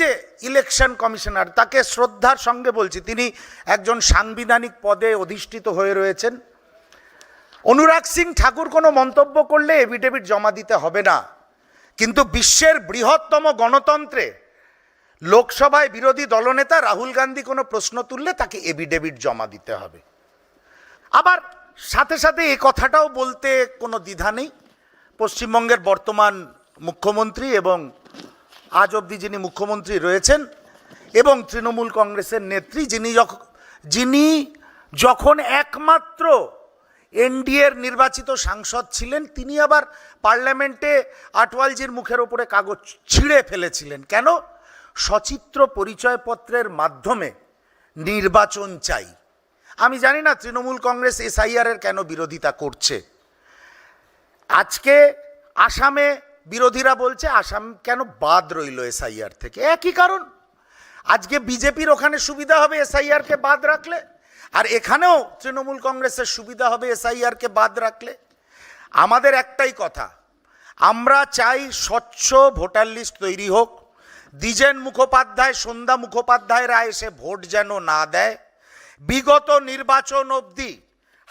যে election commissioner তাকে শ্রদ্ধার সঙ্গে বলছি, তিনি একজন সাংবিধানিক পদে অধিষ্ঠিত হয়ে রয়েছেন। অনুরাগ সিং ঠাকুর কোনো মন্তব্য করলে এভিডেভিট জমা দিতে হবে না। কিন্তু বিশ্বের বৃহত্তম গণতন্ত্রে লোকসভায় বিরোধী দলনেতা রাহুল গান্ধী কোনো প্রশ্ন তুললে তাকে এভিডেভিট জমা দিতে হবে। আবার সাথে সাথে এই কথাটাও বলতে কোনো দ্বিধা নেই। পশ্চিমবঙ্গের বর্তমান মুখ্যমন্ত্রী এবং আজ অবধি যিনি মুখ্যমন্ত্রী রয়েছেন এবং তৃণমূল কংগ্রেসের নেত্রী, যিনি যিনি যখন একমাত্র এনডিএর নির্বাচিত সাংসদ ছিলেন, তিনি আবার পার্লামেন্টে আটওয়ালজির মুখের ওপরে কাগজ ছিঁড়ে ফেলেছিলেন। কেন? সচিত্র পরিচয়পত্রের মাধ্যমে নির্বাচন চাই। আমি জানি না তৃণমূল কংগ্রেস এসআইআর এর কেন বিরোধিতা করছে। আজকে আসামে বিরোধীরা বলছে আসাম কেন বাদ রইল এসআইআর থেকে? একই কারণ। আজকে বিজেপির ওখানে সুবিধা হবে এসআইআর কে বাদ রাখলে, আর এখানেও তৃণমূল কংগ্রেসের সুবিধা হবে এসআইআর কে বাদ রাখলে। আমাদের একটাই কথা, আমরা চাই স্বচ্ছ ভোটার লিস্ট তৈরি হোক। দ্বিজেন মুখোপাধ্যায়, সন্ধ্যা মুখোপাধ্যায়রা এসে ভোট যেন না দেয়। বিগত নির্বাচন অবধি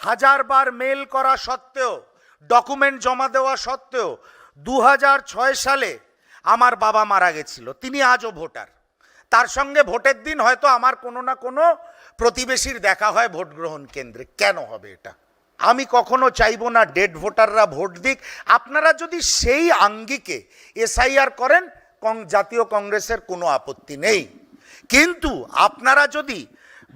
হাজারবার মেল করা সত্ত্বেও, ডকুমেন্ট জমা দেওয়া সত্ত্বেও দু সালে আমার বাবা মারা গেছিল। তিনি আজও ভোটার। তার সঙ্গে ভোটের দিন হয়তো আমার কোনো না কোনো প্রতিবেশীর দেখা হয় ভোট গ্রহণ কেন্দ্রে। কেন হবে এটা? আমি কখনো চাইব না ডেড ভোটাররা ভোট দিক। আপনারা যদি সেই আঙ্গিকে এসআইআর করেন, কং- জাতীয় কংগ্রেসের কোনো আপত্তি নেই। কিন্তু আপনারা যদি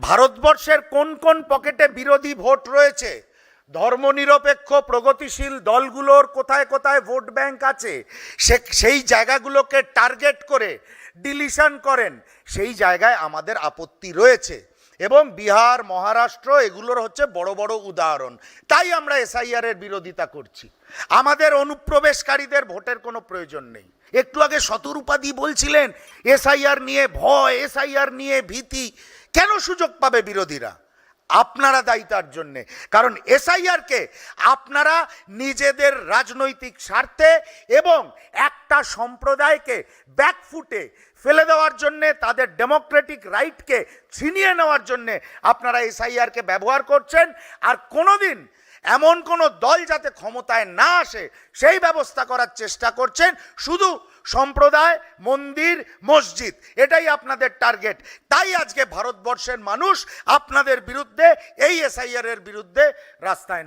ভারতবর্ষের কোন কোন পকেটে বিরোধী ভোট রয়েছে ধর্মনিরপেক্ষ, প্রগতিশীল দলগুলোর কোথায় কোথায় ভোট ব্যাংক আছে, সে, সেই জায়গাগুলোকে টার্গেট করে ডিলিশন করেন, সেই জায়গায় আমাদের আপত্তি রয়েছে। এবং বিহার, মহারাষ্ট্র এগুলোর হচ্ছে বড় বড় উদাহরণ। তাই আমরা এসআইআর এর বিরোধিতা করছি। আমাদের অনুপ্রবেশকারীদের ভোটের কোনো প্রয়োজন নেই। একটু আগে শতরূপাদি বলছিলেন, এসআইআর নিয়ে ভয়, এসআইআর নিয়ে ভীতি, কেন সুযোগ পাবে বিরোধীরা? আপনারা দায়ী তার জন্যে। কারণ এসআইআরকে আপনারা নিজেদের রাজনৈতিক স্বার্থে এবং একটা সম্প্রদায়কে ব্যাকফুটে ফেলে দেওয়ার জন্যে, তাদের ডেমোক্রেটিক রাইটকে ছিনিয়ে নেওয়ার জন্যে আপনারা এসআইআরকে ব্যবহার করছেন। আর কোনোদিন এমন কোনো দল যাতে ক্ষমতায় না আসে, সেই ব্যবস্থা করার চেষ্টা করছেন। শুধু সম্প্রদায়, মন্দির, মসজিদ, এটাই আপনাদের টার্গেট তাই আজকে ভারতবর্ষের মানুষ আপনাদের বিরুদ্ধে, এই এসআইআর এর বিরুদ্ধে রাস্তায়